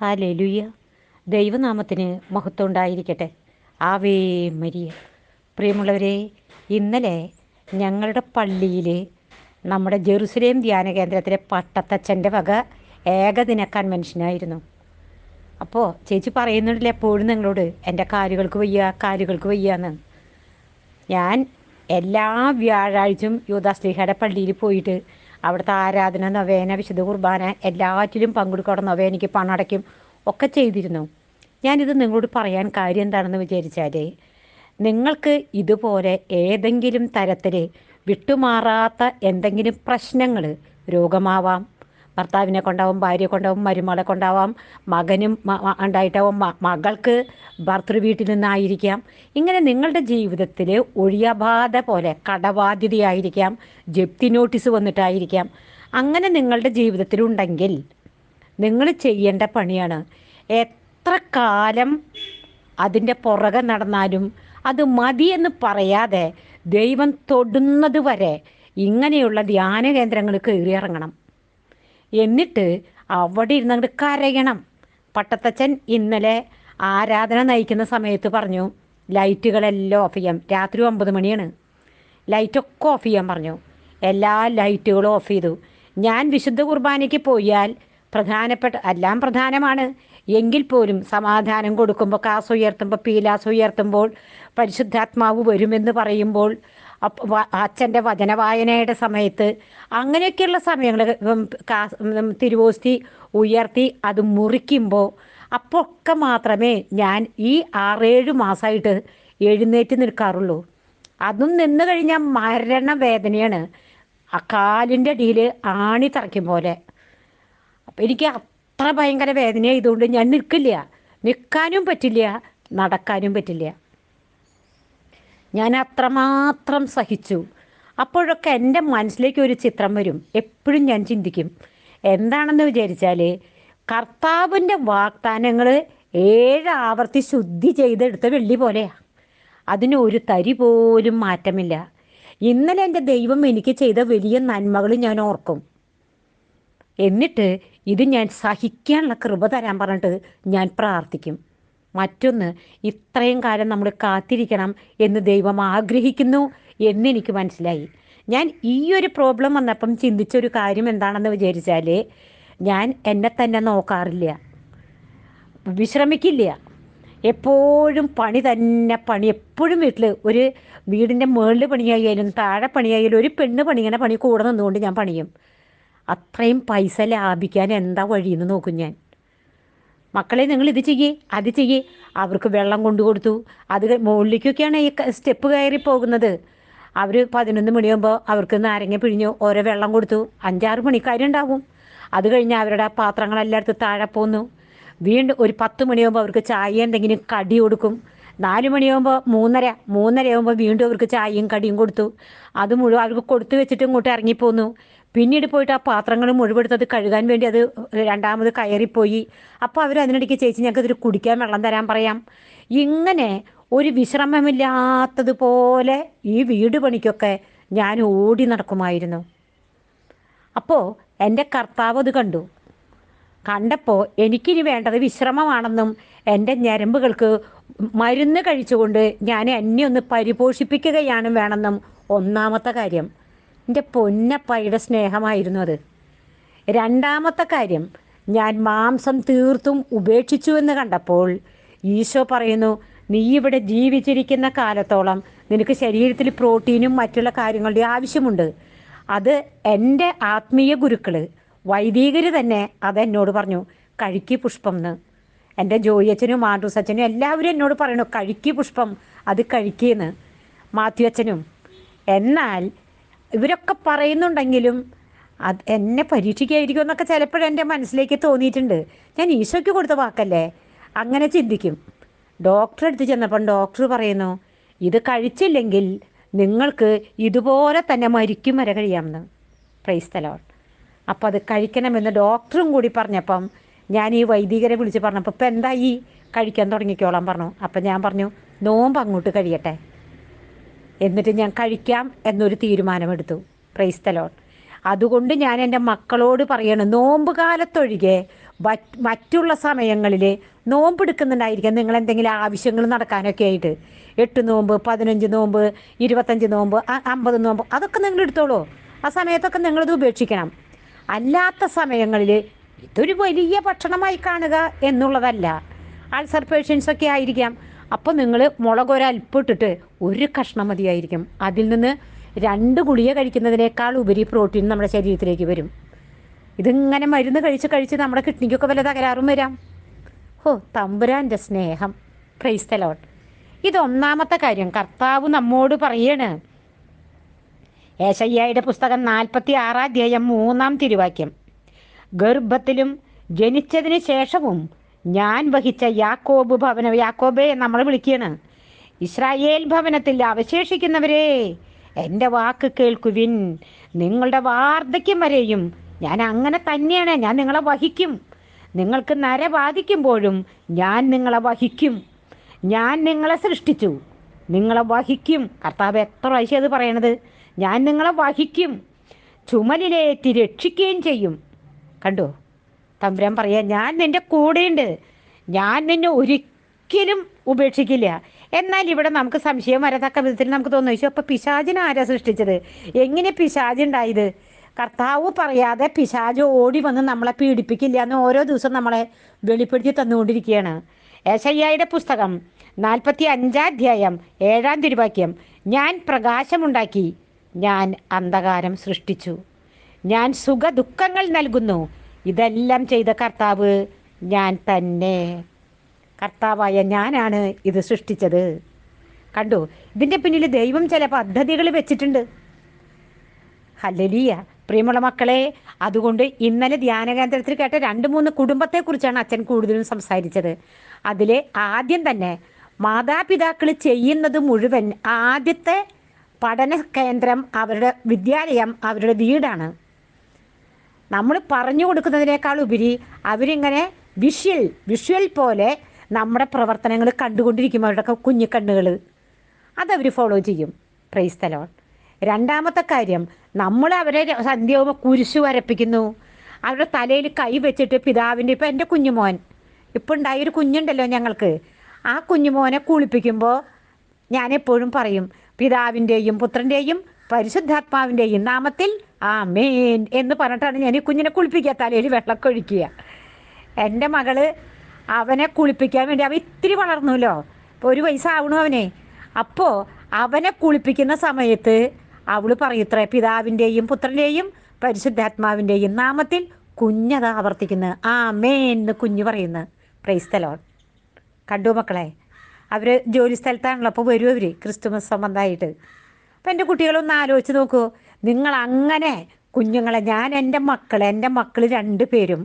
Hallelujah ദൈവനാമത്തിന് മഹത്വം ഉണ്ടായിരിക്കട്ടെ ആവേ മരിയ. പ്രിയമുള്ളവരെ ഇന്നലെ ഞങ്ങളുടെ പള്ളിയിൽ നമ്മുടെ ജെറുസലേം ധ്യാന കേന്ദ്രത്തിലെ പട്ടത്തച്ഛന്റെ വക ഏകദിന കൺവെൻഷനായിരുന്നു. അപ്പോൾ ചേച്ചി പറയുന്നുണ്ടല്ലോ എപ്പോഴും നിങ്ങളോട് എന്റെ കാലുകൾക്ക് വയ്യ കാലുകൾക്ക് വയ്യ എന്ന്. ഞാൻ എല്ലാ വ്യാഴാഴ്ചയും യൂദാസ്ലിഹയുടെ പള്ളിയിൽ പോയിട്ട് അവിടുത്തെ ആരാധന നവേന വിശുദ്ധ കുർബാന എല്ലാറ്റിലും പങ്കെടുക്കണം നവേനയ്ക്ക് പണടയ്ക്കും ഒക്കെ ചെയ്തിരുന്നു. ഞാനിത് നിങ്ങളോട് പറയാൻ കാര്യം എന്താണെന്ന് വിചാരിച്ചാൽ നിങ്ങൾക്ക് ഇതുപോലെ ഏതെങ്കിലും തരത്തിൽ വിട്ടുമാറാത്ത എന്തെങ്കിലും പ്രശ്നങ്ങൾ രോഗമാവാം ഭർത്താവിനെ കൊണ്ടാവും ഭാര്യയെ കൊണ്ടാവും മരുമകളെ കൊണ്ടാവാം മകനും ഉണ്ടായിട്ടാവും മകൾക്ക് ഭർത്തൃ വീട്ടിൽ നിന്നായിരിക്കാം. ഇങ്ങനെ നിങ്ങളുടെ ജീവിതത്തിൽ ഒഴിയബാധ പോലെ കടബാധ്യതയായിരിക്കാം ജപ്തി നോട്ടീസ് വന്നിട്ടായിരിക്കാം. അങ്ങനെ നിങ്ങളുടെ ജീവിതത്തിലുണ്ടെങ്കിൽ നിങ്ങൾ ചെയ്യേണ്ട പണിയാണ് എത്ര കാലം അതിന്റെ പുറകെ നടന്നാലും അത് മതിയെന്ന് പറയാതെ ദൈവം തൊടുന്നത് വരെ ഇങ്ങനെയുള്ള ധ്യാന കേന്ദ്രങ്ങൾ കയറി ഇറങ്ങണം. എന്നിട്ട് അവിടെ ഇരുന്ന് അങ്ങോട്ട് കരയണം. പട്ടത്തച്ഛൻ ഇന്നലെ ആരാധന നയിക്കുന്ന സമയത്ത് പറഞ്ഞു ലൈറ്റുകളെല്ലാം ഓഫ് ചെയ്യാം. രാത്രി ഒമ്പത് മണിയാണ്. ലൈറ്റൊക്കെ ഓഫ് ചെയ്യാൻ പറഞ്ഞു. എല്ലാ ലൈറ്റുകളും ഓഫ് ചെയ്തു. ഞാൻ വിശുദ്ധ കുർബാനയ്ക്ക് പോയാൽ പ്രധാനപ്പെട്ട എല്ലാം പ്രധാനമാണ്. എങ്കിൽ പോലും സമാധാനം കൊടുക്കുമ്പോൾ കാസ് ഉയർത്തുമ്പോൾ പീലാസ് ഉയർത്തുമ്പോൾ പരിശുദ്ധാത്മാവ് വരുമെന്ന് പറയുമ്പോൾ അച്ഛന്റെ വചനവായനയുടെ സമയത്ത് അങ്ങനെയൊക്കെയുള്ള സമയങ്ങൾ തിരുവോസ്തി ഉയർത്തി അത് മുറിക്കുമ്പോൾ അപ്പൊക്കെ മാത്രമേ ഞാൻ ഈ ആറേഴ് മാസമായിട്ട് എഴുന്നേറ്റ് നിൽക്കാറുള്ളൂ. അതും നിന്ന് കഴിഞ്ഞാൽ മരണ വേദനയാണ്. ആ കാലിന്റെ അടിയിൽ ആണി തറയ്ക്കും പോലെ. അപ്പം എനിക്ക് അത്ര ഭയങ്കര വേദനയായതുകൊണ്ട് ഞാൻ നിൽക്കില്ല. നിൽക്കാനും പറ്റില്ല നടക്കാനും പറ്റില്ല. ഞാൻ അത്രമാത്രം സഹിച്ചു. അപ്പോഴൊക്കെ എന്റെ മനസ്സിലേക്ക് ഒരു ചിത്രം വരും. എപ്പോഴും ഞാൻ ചിന്തിക്കും. എന്താണെന്ന് വിചാരിച്ചാൽ കർത്താവിന്റെ വാഗ്ദാനങ്ങൾ ഏഴ് ആവർത്തി ശുദ്ധി ചെയ്തെടുത്ത വെള്ളി പോലെയാണ് അതിന് ഒരു തരി പോലും മാറ്റമില്ല. ഇന്നലെ എന്റെ ദൈവം എനിക്ക് ചെയ്ത വലിയ നന്മകൾ ഞാൻ ഓർക്കും. എന്നിട്ട് ഇത് ഞാൻ സഹിക്കാനുള്ള കൃപ തരാൻ പറഞ്ഞിട്ട് ഞാൻ പ്രാർത്ഥിക്കും. മറ്റൊന്ന് ഇത്രയും കാലം നമ്മൾ കാത്തിരിക്കണം എന്ന് ദൈവം ആഗ്രഹിക്കുന്നു എന്നെനിക്ക് മനസ്സിലായി. ഞാൻ ഈ ഒരു പ്രോബ്ലം വന്നപ്പം ചിന്തിച്ചൊരു കാര്യം എന്താണെന്ന് വിചാരിച്ചാൽ ഞാൻ എന്നെ തന്നെ നോക്കാറില്ല. വിശ്രമിക്കില്ല. എപ്പോഴും പണി തന്നെ പണി. എപ്പോഴും വീട്ടിൽ ഒരു വീടിന്റെ മുകളിൽ പണിയായാലും താഴെ പണിയായാലും ഒരു പെണ്ണ് പണിയണ പണി കൂടെ നിന്നുകൊണ്ട് ഞാൻ പണിയും. അത്രയും പൈസ ലാഭിക്കാൻ എന്താ വഴിയെന്ന് നോക്കും ഞാൻ. മക്കളെ നിങ്ങൾ ഇത് ചെയ്യേ അത് ചെയ്യേ. അവർക്ക് വെള്ളം കൊണ്ടു കൊടുത്തു. അത് മുകളിലേക്കൊക്കെയാണ് ഈ സ്റ്റെപ്പ് കയറി പോകുന്നത്. അവർ പതിനൊന്ന് മണിയാകുമ്പോൾ അവർക്ക് നാരങ്ങ പിഴിഞ്ഞ് ഓരോ വെള്ളം കൊടുത്തു. അഞ്ചാറ് മണിക്കാരുണ്ടാവും. അത് കഴിഞ്ഞ് അവരുടെ ആ പാത്രങ്ങളെല്ലാം എടുത്ത് താഴെ പോന്നു. വീണ്ടും ഒരു പത്ത് മണിയാകുമ്പോൾ അവർക്ക് ചായ എന്തെങ്കിലും കടി കൊടുക്കും. നാല് മണിയാകുമ്പോൾ മൂന്നര മൂന്നരയാകുമ്പോൾ വീണ്ടും അവർക്ക് ചായയും കടിയും കൊടുത്തു. അത് മുഴുവൻ അവർക്ക് കൊടുത്തു വെച്ചിട്ട് ഇങ്ങോട്ട് ഇറങ്ങിപ്പോന്നു. പിന്നീട് പോയിട്ട് ആ പാത്രങ്ങൾ മുഴുവെടുത്തത് കഴുകാൻ വേണ്ടി അത് രണ്ടാമത് കയറിപ്പോയി. അപ്പോൾ അവർ അതിനിടയ്ക്ക് ചേച്ചി ഞങ്ങൾക്ക് ഇതിൽ കുടിക്കാൻ വെള്ളം തരാൻ പറയാം. ഇങ്ങനെ ഒരു വിശ്രമമില്ലാത്തതുപോലെ ഈ വീട് പണിക്കൊക്കെ ഞാൻ ഓടി നടക്കുമായിരുന്നു. അപ്പോൾ എന്റെ കർത്താവ് അത് കണ്ടു. കണ്ടപ്പോൾ എനിക്കിനി വേണ്ടത് വിശ്രമമാണെന്നും എന്റെ ഞരമ്പുകൾക്ക് മരുന്ന് കഴിച്ചുകൊണ്ട് ഞാൻ എന്നെ ഒന്ന് പരിപോഷിപ്പിക്കുകയാണ് വേണമെന്നും ഒന്നാമത്തെ കാര്യം. എന്റെ പൊന്നപ്പയുടെ സ്നേഹമായിരുന്നു അത്. രണ്ടാമത്തെ കാര്യം ഞാൻ മാംസം തീർത്തും ഉപേക്ഷിച്ചു എന്ന് കണ്ടപ്പോൾ ഈശോ പറയുന്നു നീ ഇവിടെ ജീവിച്ചിരിക്കുന്ന കാലത്തോളം നിനക്ക് ശരീരത്തിൽ പ്രോട്ടീനും മറ്റുള്ള കാര്യങ്ങളുടെ ആവശ്യമുണ്ട്. അത് എന്റെ ആത്മീയ ഗുരുക്കൾ വൈദികർ തന്നെ അതെന്നോട് പറഞ്ഞു കഴിക്ക് പുഷ്പം എന്ന് എന്റെ ജോയിയച്ഛനും മാണ്ടൂസ് അച്ഛനും എല്ലാവരും എന്നോട് പറയണു കഴിക്ക് പുഷ്പം അത് കഴിക്കുന്നു മാത്യു അച്ഛനും എന്നാൽ ഇവരൊക്കെ പറയുന്നുണ്ടെങ്കിലും അത് എന്നെ പരീക്ഷിക്കായിരിക്കും എന്നൊക്കെ ചിലപ്പോഴും എന്റെ മനസ്സിലേക്ക് തോന്നിയിട്ടുണ്ട്. ഞാൻ ഈശോയ്ക്ക് കൊടുത്ത വാക്കല്ലേ? അങ്ങനെ ചിന്തിക്കും. ഡോക്ടറെ അടുത്ത് ചെന്നപ്പം ഡോക്ടർ പറയുന്നു ഇത് കഴിച്ചില്ലെങ്കിൽ നിങ്ങൾക്ക് ഇതുപോലെ തന്നെ മരിക്കും വരെ കഴിയാമെന്ന്. പ്രൈസ് തലോൺ അപ്പോൾ അത് കഴിക്കണമെന്ന് ഡോക്ടറും കൂടി പറഞ്ഞപ്പം ഞാൻ ഈ വൈദികരെ വിളിച്ച് പറഞ്ഞപ്പോൾ ഇപ്പം എന്തായി കഴിക്കാൻ തുടങ്ങിക്കോളാം പറഞ്ഞു. അപ്പം ഞാൻ പറഞ്ഞു നോമ്പ് അങ്ങോട്ട് കഴിയട്ടെ. എന്നിട്ട് ഞാൻ കഴിക്കാം എന്നൊരു തീരുമാനമെടുത്തു. പ്രൈസ് തലോൺ അതുകൊണ്ട് ഞാൻ എന്റെ മക്കളോട് പറയണം നോമ്പ് കാലത്തൊഴികെ മറ്റുള്ള സമയങ്ങളിൽ നോമ്പെടുക്കുന്നുണ്ടായിരിക്കാം. നിങ്ങൾ എന്തെങ്കിലും ആവശ്യങ്ങൾ നടക്കാനൊക്കെ ആയിട്ട് എട്ട് നോമ്പ് പതിനഞ്ച് നോമ്പ് ഇരുപത്തഞ്ച് നോമ്പ് അമ്പത് നോമ്പ് അതൊക്കെ നിങ്ങൾ എടുത്തോളൂ. ആ സമയത്തൊക്കെ നിങ്ങളത് ഉപേക്ഷിക്കണം. അല്ലാത്ത സമയങ്ങളിൽ ഇതൊരു വലിയ ഭക്ഷണമായി കാണുക എന്നുള്ളതല്ല. അൾസർ പേഷ്യൻസ് ഒക്കെ ആയിരിക്കാം. അപ്പോൾ നിങ്ങൾ മുളക് ഒരൽപ്പം ഒരു കഷ്ണം മതിയായിരിക്കും. അതിൽ നിന്ന് രണ്ട് ഗുളിക കഴിക്കുന്നതിനേക്കാൾ ഉപരി പ്രോട്ടീൻ നമ്മുടെ ശരീരത്തിലേക്ക് വരും. ഇതിങ്ങനെ മരുന്ന് കഴിച്ച് കഴിച്ച് നമ്മുടെ കിഡ്നിക്കൊക്കെ വല്ല തകരാറും വരാം. ഓ തമ്പുരാന്റെ സ്നേഹം. ക്രൈസ്തലോട്ട് ഇത് ഒന്നാമത്തെ കാര്യം. കർത്താവ് നമ്മോട് പറയാണ്. ഏശയ്യായുടെ പുസ്തകം നാൽപ്പത്തി ആറാം അധ്യായം മൂന്നാം തിരുവാക്യം. ഗർഭത്തിലും ജനിച്ചതിന് ശേഷവും ഞാൻ വഹിച്ച യാക്കോബ് ഭവന യാക്കോബെ നമ്മൾ വിളിക്കുകയാണ് ഇസ്രായേൽ ഭവനത്തിൽ അവശേഷിക്കുന്നവരെ എന്റെ വാക്ക് കേൾക്കുവിൻ. നിങ്ങളുടെ വാർദ്ധക്യം വരെയും ഞാൻ അങ്ങനെ തന്നെയാണ്. ഞാൻ നിങ്ങളെ വഹിക്കും. നിങ്ങൾക്ക് നര ബാധിക്കുമ്പോഴും ഞാൻ നിങ്ങളെ വഹിക്കും. ഞാൻ നിങ്ങളെ സൃഷ്ടിച്ചു. നിങ്ങളെ വഹിക്കും. കർത്താവ് എത്ര പ്രാവശ്യം അത് പറയണത്? ഞാൻ നിങ്ങളെ വഹിക്കും. ചുമലിലേറ്റി രക്ഷിക്കുകയും ചെയ്യും. കണ്ടോ? തമ്പുരാൻ പറയാ ഞാൻ നിന്റെ കൂടെയുണ്ട്. ഞാൻ നിന്നെ ഒരിക്കലും ഉപേക്ഷിക്കില്ല. എന്നാൽ ഇവിടെ നമുക്ക് സംശയം വരത്തക്ക വിധത്തിൽ നമുക്ക് തോന്നുന്നു ചോദിച്ചു അപ്പോൾ പിശാചിനെ ആരാ സൃഷ്ടിച്ചത്? എങ്ങനെ പിശാജ് ഉണ്ടായത്? കർത്താവ് പറയാതെ പിശാജ് ഓടി വന്ന് നമ്മളെ പീഡിപ്പിക്കില്ല എന്ന് ഓരോ ദിവസം നമ്മളെ വെളിപ്പെടുത്തി തന്നുകൊണ്ടിരിക്കുകയാണ്. ഏശയ്യായുടെ പുസ്തകം നാൽപ്പത്തി അഞ്ചാം അധ്യായം ഏഴാം തിരുവാക്യം ഞാൻ പ്രകാശമുണ്ടാക്കി ഞാൻ അന്ധകാരം സൃഷ്ടിച്ചു. ഞാൻ സുഖ ദുഃഖങ്ങൾ നൽകുന്നു ഇതെല്ലാം ചെയ്ത കർത്താവ് ഞാൻ തന്നെ. കർത്താവായ ഞാനാണ് ഇത് സൃഷ്ടിച്ചത്. കണ്ടു? ഇതിന്റെ പിന്നിൽ ദൈവം ചില പദ്ധതികൾ വെച്ചിട്ടുണ്ട്. ഹല്ലലിയ. പ്രിയമുള്ള മക്കളെ അതുകൊണ്ട് ഇന്നലെ ധ്യാന കേന്ദ്രത്തിൽ കേട്ട രണ്ട് മൂന്ന് കുടുംബത്തെക്കുറിച്ചാണ് അച്ഛൻ കൂടുതലും സംസാരിച്ചത്. അതിൽ ആദ്യം തന്നെ മാതാപിതാക്കൾ ചെയ്യുന്നത് മുഴുവൻ ആദ്യത്തെ പഠന കേന്ദ്രം അവരുടെ വിദ്യാലയം അവരുടെ വീടാണ്. നമ്മൾ പറഞ്ഞു കൊടുക്കുന്നതിനേക്കാൾ ഉപരി അവരിങ്ങനെ വിഷ്വൽ വിഷ്വൽ പോലെ നമ്മുടെ പ്രവർത്തനങ്ങൾ കണ്ടുകൊണ്ടിരിക്കും അവരുടെ കുഞ്ഞിക്കണ്ണുകൾ കണ്ണുകൾ അതവർ ഫോളോ ചെയ്യും പ്രൈസ് തലോൺ രണ്ടാമത്തെ കാര്യം നമ്മൾ അവരെ സന്ധ്യയാകുമ്പോൾ കുരിശ് വരപ്പിക്കുന്നു. അവരുടെ തലയിൽ കൈ വെച്ചിട്ട് പിതാവിന്റെ ഇപ്പം എന്റെ കുഞ്ഞുമോൻ ഇപ്പം ഉണ്ടായൊരു കുഞ്ഞുണ്ടല്ലോ ഞങ്ങൾക്ക്. ആ കുഞ്ഞുമോനെ കുളിപ്പിക്കുമ്പോൾ ഞാനെപ്പോഴും പറയും പിതാവിന്റെയും പുത്രന്റെയും പരിശുദ്ധാത്മാവിന്റെയും നാമത്തിൽ ആ മേൻ എന്ന് പറഞ്ഞിട്ടാണ് ഞാൻ ഈ കുഞ്ഞിനെ കുളിപ്പിക്കുക തലയിൽ വെള്ളമൊക്കെ ഒഴിക്കുക. എന്റെ മകൾ അവനെ കുളിപ്പിക്കാൻ വേണ്ടി അവൻ ഇത്തിരി വളർന്നുല്ലോ. ഇപ്പോൾ ഒരു വയസ്സ് ആവണു അവനെ. അപ്പോൾ അവനെ കുളിപ്പിക്കുന്ന സമയത്ത് അവൾ പറയത്ര പിതാവിന്റെയും പുത്രന്റെയും പരിശുദ്ധാത്മാവിന്റെയും നാമത്തിൽ കുഞ്ഞത് ആവർത്തിക്കുന്നത് ആ മേൻ എന്ന് കുഞ്ഞ് പറയുന്നത് പ്രൈസ്തലോൺ കണ്ടു മക്കളെ അവർ ജോലി സ്ഥലത്താണല്ലോ അപ്പോൾ വരും അവർ ക്രിസ്തുമസ് സംബന്ധമായിട്ട്. അപ്പം എന്റെ കുട്ടികളൊന്ന് ആലോചിച്ച് നോക്കൂ. നിങ്ങൾ അങ്ങനെ കുഞ്ഞുങ്ങളെ ഞാൻ എന്റെ മക്കൾ എന്റെ മക്കൾ രണ്ട് പേരും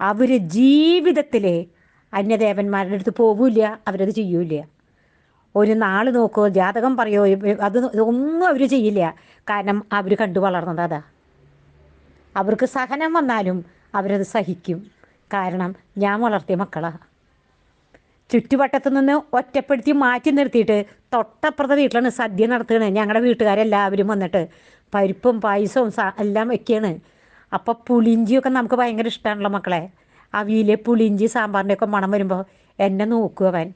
അവർ ജീവിതത്തിൽ അന്യദേവന്മാരുടെ അടുത്ത് പോവില്ല അവരത് ചെയ്യൂല ഒരു നാൾ നോക്കോ ജാതകം പറയോ അത് ഒന്നും അവർ ചെയ്യില്ല. കാരണം അവർ കണ്ടു വളർന്നത് അതാ. അവർക്ക് സഹനം വന്നാലും അവരത് സഹിക്കും. കാരണം ഞാൻ വളർത്തിയ മക്കളാണ് ചുറ്റുവട്ടത്ത് നിന്ന് ഒറ്റപ്പെടുത്തി മാറ്റി നിർത്തിയിട്ട് തൊട്ടപ്പുറത്തെ വീട്ടിലാണ് സദ്യ നടത്തുകയാണ് ഞങ്ങളുടെ വീട്ടുകാരെല്ലാവരും വന്നിട്ട് പരിപ്പും പായസവും എല്ലാം വെക്കുകയാണ് അപ്പോൾ പുളിഞ്ചിയൊക്കെ നമുക്ക് ഭയങ്കര ഇഷ്ടമാണല്ലോ മക്കളെ. അവിയിലെ പുളിഞ്ചി സാമ്പാറിന്റെ ഒക്കെ മണം വരുമ്പോൾ എന്നെ നോക്കും അവൻ.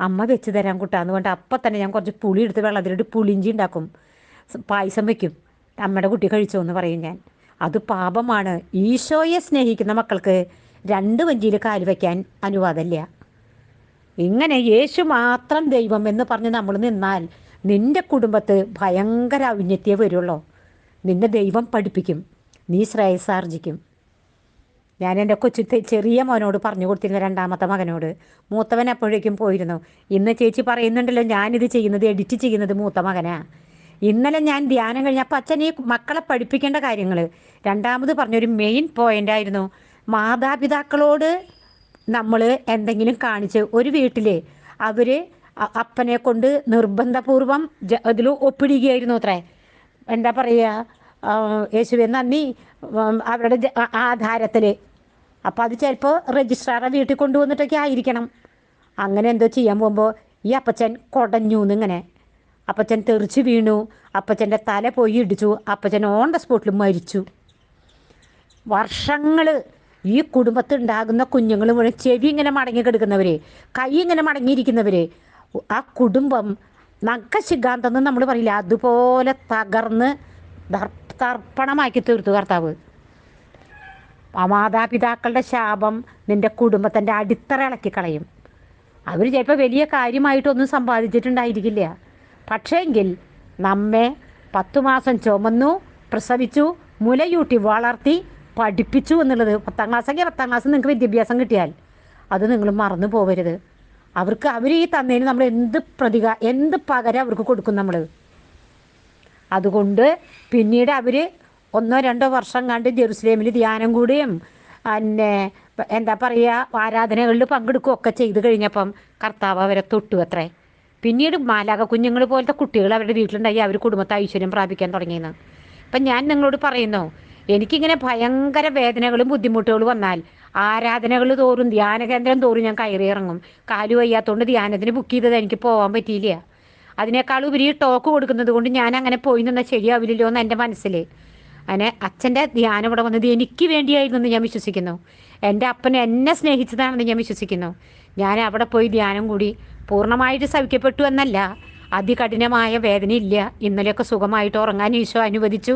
അമ്മ വെച്ച് തരാൻ കുട്ടാന്ന് പറഞ്ഞിട്ട് അപ്പം തന്നെ ഞാൻ കുറച്ച് പുളി എടുത്ത് വെള്ളത്തിലിട്ട് പുളിഞ്ചി ഉണ്ടാക്കും. പായസം വെക്കും. അമ്മയുടെ കുട്ടി കഴിച്ചോ എന്ന് പറയും ഞാൻ. അത് പാപമാണ്. ഈശോയെ സ്നേഹിക്കുന്ന മക്കൾക്ക് രണ്ട് വഞ്ചിയിൽ കാൽ വയ്ക്കാൻ അനുവാദമില്ല. ഇങ്ങനെ യേശു മാത്രം ദൈവം എന്ന് പറഞ്ഞ് നമ്മൾ നിന്നാൽ നിന്റെ കുടുംബത്ത് ഭയങ്കര ഔന്നത്യേ വരുള്ളൂ. നിന്നെ ദൈവം പഠിപ്പിക്കും. നീ ശ്രേയസാർജിക്കും ഞാൻ എന്റെ കൊച്ചു ചെറിയ മോനോട് പറഞ്ഞു കൊടുത്തിരുന്നു രണ്ടാമത്തെ മകനോട്. മൂത്തവൻ എപ്പോഴേക്കും പോയിരുന്നു. ഇന്ന് ചേച്ചി പറയുന്നുണ്ടല്ലോ ഞാനിത് ചെയ്യുന്നത് എഡിറ്റ് ചെയ്യുന്നത് മൂത്ത മകനാ. ഇന്നലെ ഞാൻ ധ്യാനം കഴിഞ്ഞപ്പോൾ അച്ഛൻ ഈ മക്കളെ പഠിപ്പിക്കേണ്ട കാര്യങ്ങൾ രണ്ടാമത് പറഞ്ഞൊരു മെയിൻ പോയിന്റ് ആയിരുന്നു. മാതാപിതാക്കളോട് നമ്മൾ എന്തെങ്കിലും കാണിച്ച് ഒരു വീട്ടിൽ അവർ അപ്പനെ കൊണ്ട് നിർബന്ധപൂർവം അതിൽ ഒപ്പിടുകയായിരുന്നു അത്രേ. എന്താ പറയുക യേശുവെ നന്ദി. അവരുടെ ആധാരത്തിൽ അപ്പോൾ അത് ചിലപ്പോൾ രജിസ്ട്രാറെ വീട്ടിൽ കൊണ്ടുവന്നിട്ടൊക്കെ ആയിരിക്കണം. അങ്ങനെ എന്തോ ചെയ്യാൻ പോകുമ്പോൾ ഈ അപ്പച്ചൻ കുടഞ്ഞു എന്നിങ്ങനെ അപ്പച്ചൻ തെറിച്ച് വീണു. അപ്പച്ചന്റെ തല പോയി ഇടിച്ചു. അപ്പച്ചൻ ഓൺ ദ സ്പോട്ടിൽ മരിച്ചു. വർഷങ്ങൾ ഈ കുടുംബത്തിൽ ഉണ്ടാകുന്ന കുഞ്ഞുങ്ങൾ മുഴുവൻ ചെവി ഇങ്ങനെ മടങ്ങി കിടക്കുന്നവർ കൈ ഇങ്ങനെ മടങ്ങിയിരിക്കുന്നവർ ആ കുടുംബം നഖശിഖാന്തം എന്ന് നമ്മൾ പറയില്ല അതുപോലെ തകർന്ന് തർപ്പണമാക്കി തീർത്തു കർത്താവ്. മാതാപിതാക്കളുടെ ശാപം നിന്റെ കുടുംബത്തിന്റെ അടിത്തറ ഇളക്കി കളയും. അവർ ചിലപ്പോൾ വലിയ കാര്യമായിട്ടൊന്നും സമ്പാദിച്ചിട്ടുണ്ടായിരിക്കില്ല. പക്ഷേങ്കിൽ നമ്മെ പത്തു മാസം ചുമന്നു പ്രസവിച്ചു മുലയൂട്ടി വളർത്തി പഠിപ്പിച്ചു എന്നുള്ളത് പത്താം ക്ലാസ്സെങ്കിൽ പത്താം ക്ലാസ് നിങ്ങൾക്ക് വിദ്യാഭ്യാസം കിട്ടിയാൽ അത് നിങ്ങൾ മറന്നു പോകരുത് അവർക്ക് അവർ ഈ തന്നതിന് നമ്മൾ എന്ത് പ്രതിക എന്ത് പകരം അവർക്ക് കൊടുക്കും നമ്മൾ. അതുകൊണ്ട് പിന്നീട് അവർ ഒന്നോ രണ്ടോ വർഷം കണ്ട് ജെറുസലേമിൽ ധ്യാനം കൂടിയും പിന്നെ എന്താ പറയുക ആരാധനകളിൽ പങ്കെടുക്കുകയൊക്കെ ചെയ്ത് കഴിഞ്ഞപ്പം കർത്താവ് അവരെ തൊട്ടു അത്രേ. പിന്നീട് മാലാക കുഞ്ഞുങ്ങൾ പോലത്തെ കുട്ടികൾ അവരുടെ വീട്ടിലുണ്ടായി അവർ കുടുംബത്തെ ഐശ്വര്യം പ്രാപിക്കാൻ തുടങ്ങിയെന്ന്. അപ്പം ഞാൻ നിങ്ങളോട് പറയുന്നു എനിക്കിങ്ങനെ ഭയങ്കര വേദനകളും ബുദ്ധിമുട്ടുകളും വന്നാൽ ആരാധനകൾ തോറും ധ്യാന കേന്ദ്രം തോറും ഞാൻ കയറി ഇറങ്ങും. കാലു വയ്യാത്തതുകൊണ്ട് ധ്യാനത്തിന് ബുക്ക് ചെയ്തത് എനിക്ക് പോകാൻ പറ്റിയില്ല. അതിനേക്കാൾ ഉപരി ടോക്ക് കൊടുക്കുന്നത് കൊണ്ട് ഞാൻ അങ്ങനെ പോയി നിന്നാൽ ശരിയാവില്ലല്ലോ എന്ന് എന്റെ മനസ്സിൽ അങ്ങനെ അച്ഛന്റെ ധ്യാനം ഇവിടെ വന്നത് എനിക്ക് വേണ്ടിയായിരുന്നു എന്ന് ഞാൻ വിശ്വസിക്കുന്നു. എന്റെ അപ്പൻ എന്നെ സ്നേഹിച്ചതാണെന്ന് ഞാൻ വിശ്വസിക്കുന്നു. ഞാൻ അവിടെ പോയി ധ്യാനം കൂടി പൂർണമായിട്ട് സവിക്കപ്പെട്ടു എന്നല്ല. അതികഠിനമായ ഇല്ല ഇന്നലെയൊക്കെ സുഖമായിട്ട് ഉറങ്ങാൻ ഈശോ അനുവദിച്ചു.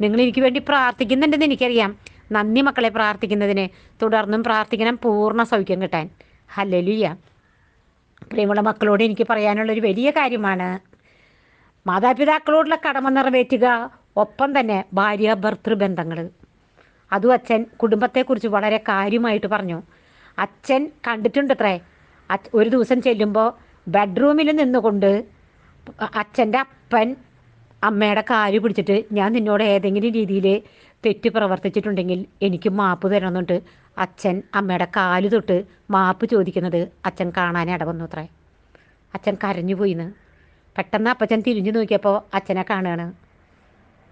നിങ്ങൾ എനിക്ക് വേണ്ടി പ്രാർത്ഥിക്കുന്നുണ്ടെന്ന് എനിക്കറിയാം. നന്ദി മക്കളെ പ്രാർത്ഥിക്കുന്നതിന്. തുടർന്നും പ്രാർത്ഥിക്കണം പൂർണ സൗഖ്യം കിട്ടാൻ. ഹല്ലേലൂയ. പ്രിയമുള്ള മക്കളോട് എനിക്ക് പറയാനുള്ളൊരു വലിയ കാര്യമാണ്. മാതാപിതാക്കളോടുള്ള കടമ നിറവേറ്റുക ഒപ്പം തന്നെ ഭാര്യ ഭർത്തൃബന്ധങ്ങൾ അതും അച്ഛൻ കുടുംബത്തെക്കുറിച്ച് വളരെ കാര്യമായിട്ട് പറഞ്ഞു. അച്ഛൻ കണ്ടിട്ടുണ്ടത്രേ. ഒരു ദിവസം ചെല്ലുമ്പോൾ ബെഡ്റൂമിൽ നിന്നുകൊണ്ട് അച്ഛന്റെ അപ്പൻ അമ്മയുടെ കാൽ പിടിച്ചിട്ട് ഞാൻ നിന്നോട് ഏതെങ്കിലും രീതിയിൽ തെറ്റ് പ്രവർത്തിച്ചിട്ടുണ്ടെങ്കിൽ എനിക്ക് മാപ്പ് തരണമെന്നുണ്ട്. അച്ഛൻ അമ്മയുടെ കാൽ തൊട്ട് മാപ്പ് ചോദിക്കുന്നത് അച്ഛൻ കാണാൻ ഇടവന്നു അത്രേ. അച്ഛൻ കരഞ്ഞു പോയിന്ന്. പെട്ടെന്ന് അപ്പച്ചൻ തിരിഞ്ഞു നോക്കിയപ്പോൾ അച്ഛനെ കാണുകയാണ്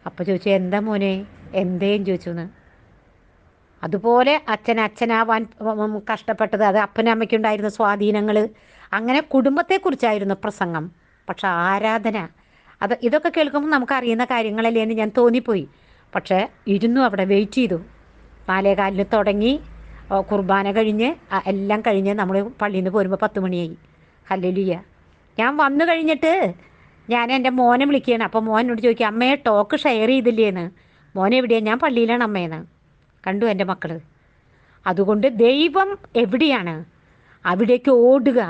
അപ്പം ചോദിച്ചു എന്താ മോനെ? എന്തേം? ചോദിച്ചു എന്ന് അതുപോലെ അച്ഛൻ അച്ഛനാവാൻ കഷ്ടപ്പെട്ടത് അത് അപ്പനും അമ്മയ്ക്കുണ്ടായിരുന്ന സ്വാധീനങ്ങൾ അങ്ങനെ കുടുംബത്തെക്കുറിച്ചായിരുന്നു പ്രസംഗം. പക്ഷെ ആരാധന. അത് ഇതൊക്കെ കേൾക്കുമ്പോൾ നമുക്കറിയുന്ന കാര്യങ്ങളല്ലേ എന്ന് ഞാൻ തോന്നിപ്പോയി. പക്ഷേ ഇരുന്നു അവിടെ വെയിറ്റ് ചെയ്തു. നാലേകാലിന് തുടങ്ങി. കുർബാന കഴിഞ്ഞ് എല്ലാം കഴിഞ്ഞ് നമ്മൾ പള്ളിയിൽ നിന്ന് പോരുമ്പോൾ പത്ത് മണിയായി. ഹല്ലേലൂയ. ഞാൻ വന്നു കഴിഞ്ഞിട്ട് ഞാൻ എന്റെ മോനെ വിളിക്കുകയാണ്. അപ്പോൾ മോനോട് ചോദിക്കുക അമ്മയെ ടോക്ക് ഷെയർ ചെയ്തില്ലേന്ന് മോനെ എവിടെയാണ് ഞാൻ പള്ളിയിലാണ് അമ്മയെന്ന് കണ്ടു എന്റെ മക്കൾ അതുകൊണ്ട് ദൈവം എവിടെയാണ്? അവിടേക്ക് ഓടുക.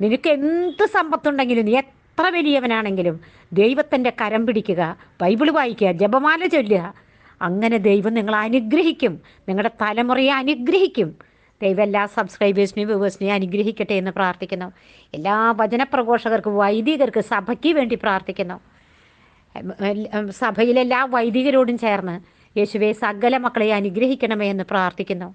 നിനക്ക് എന്ത് സമ്പത്തുണ്ടെങ്കിലും നീ എത്ര വലിയവനാണെങ്കിലും ദൈവത്തിന്റെ കരം പിടിക്കുക ബൈബിൾ വായിക്കുക ജപമാല ചൊല്ലുക. അങ്ങനെ ദൈവം നിങ്ങളെ അനുഗ്രഹിക്കും. നിങ്ങളുടെ തലമുറയെ അനുഗ്രഹിക്കും. ദൈവം എല്ലാ സബ്സ്ക്രൈബേഴ്സിനെയും വ്യൂവേഴ്സിനെയും അനുഗ്രഹിക്കട്ടെ എന്ന് പ്രാർത്ഥിക്കുന്നു. എല്ലാ വചനപ്രഘോഷകർക്ക് വൈദികർക്ക് സഭയ്ക്ക് വേണ്ടി പ്രാർത്ഥിക്കുന്നു. സഭയിലെല്ലാ വൈദികരോടും ചേർന്ന് യേശുവെ സകല മക്കളെ അനുഗ്രഹിക്കണമേ എന്ന് പ്രാർത്ഥിക്കുന്നു.